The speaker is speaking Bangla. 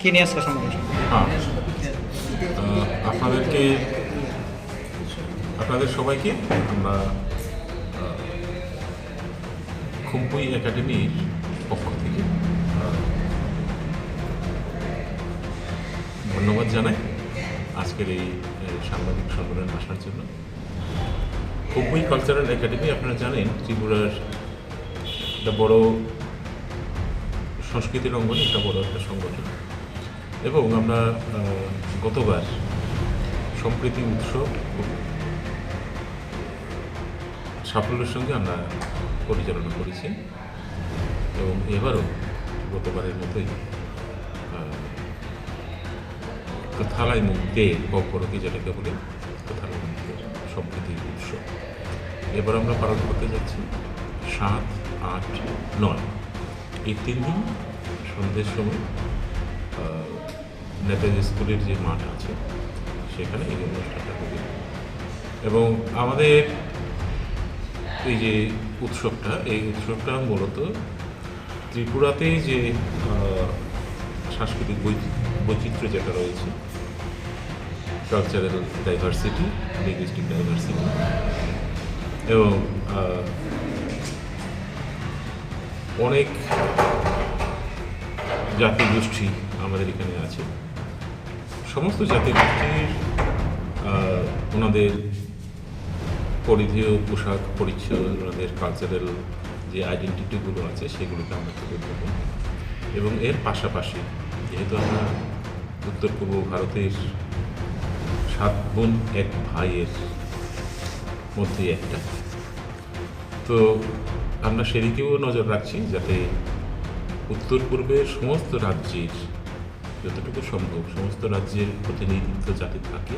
কি নিয়ে আজকে হ্যাঁ। আপনাদেরকে, আপনাদের সবাইকে আমরা খুম্পুই একাডেমির পক্ষ থেকে ধন্যবাদ জানাই আজকের এই সাংবাদিক সম্মেলনে আসার জন্য। খুম্পুই কালচারাল একাডেমি আপনারা জানেন ত্রিপুরার একটা বড় সংস্কৃতির অঙ্গনে একটা বড় একটা সংগঠন। এবং আমরা গতবার সম্প্রীতি উৎসব সাফল্যের সঙ্গে আমরা পরিচালনা করেছি এবং এবারও গতবারের মতোই থালাই মুক্তে কপরকে যেটাকে বলে থালাই মুক্তে সম্প্রীতি উৎসব। এবার আমরা পালন করতে যাচ্ছি সাত, আট, নয়। এই তিন দিন সন্ধ্যের সময় নেতাজি স্কুলের যে মাঠ আছে, সেখানে এই অনুষ্ঠানটা হবে এবং আমাদের এই যে উৎসবটা, এই উৎসবটা মূলত ত্রিপুরাতে যে সাংস্কৃতিক বৈচিত্র্য যেটা রয়েছে কালচারাল ডাইভার্সিটি লিঙ্গুইস্টিক ডাইভার্সিটি এবং অনেক জাতি গোষ্ঠী আমাদের এখানে আছে। সমস্ত জাতি গোষ্ঠীর ওনাদের পরিধেয় পোশাক পরিচ্ছদ, ওনাদের কালচারাল যে আইডেন্টিটিগুলো আছে সেগুলোকে আমরা তুলে ধরব। এবং এর পাশাপাশি যেহেতু আমরা উত্তর পূর্ব ভারতের সাত বোন, এক ভাইয়ের মধ্যে একটা, তো আমরা সেদিকেও নজর রাখছি যাতে উত্তর পূর্বের সমস্ত রাজ্যের যতটুকু সম্ভব সমস্ত রাজ্যের প্রতিনিধিত্ব যাতে থাকে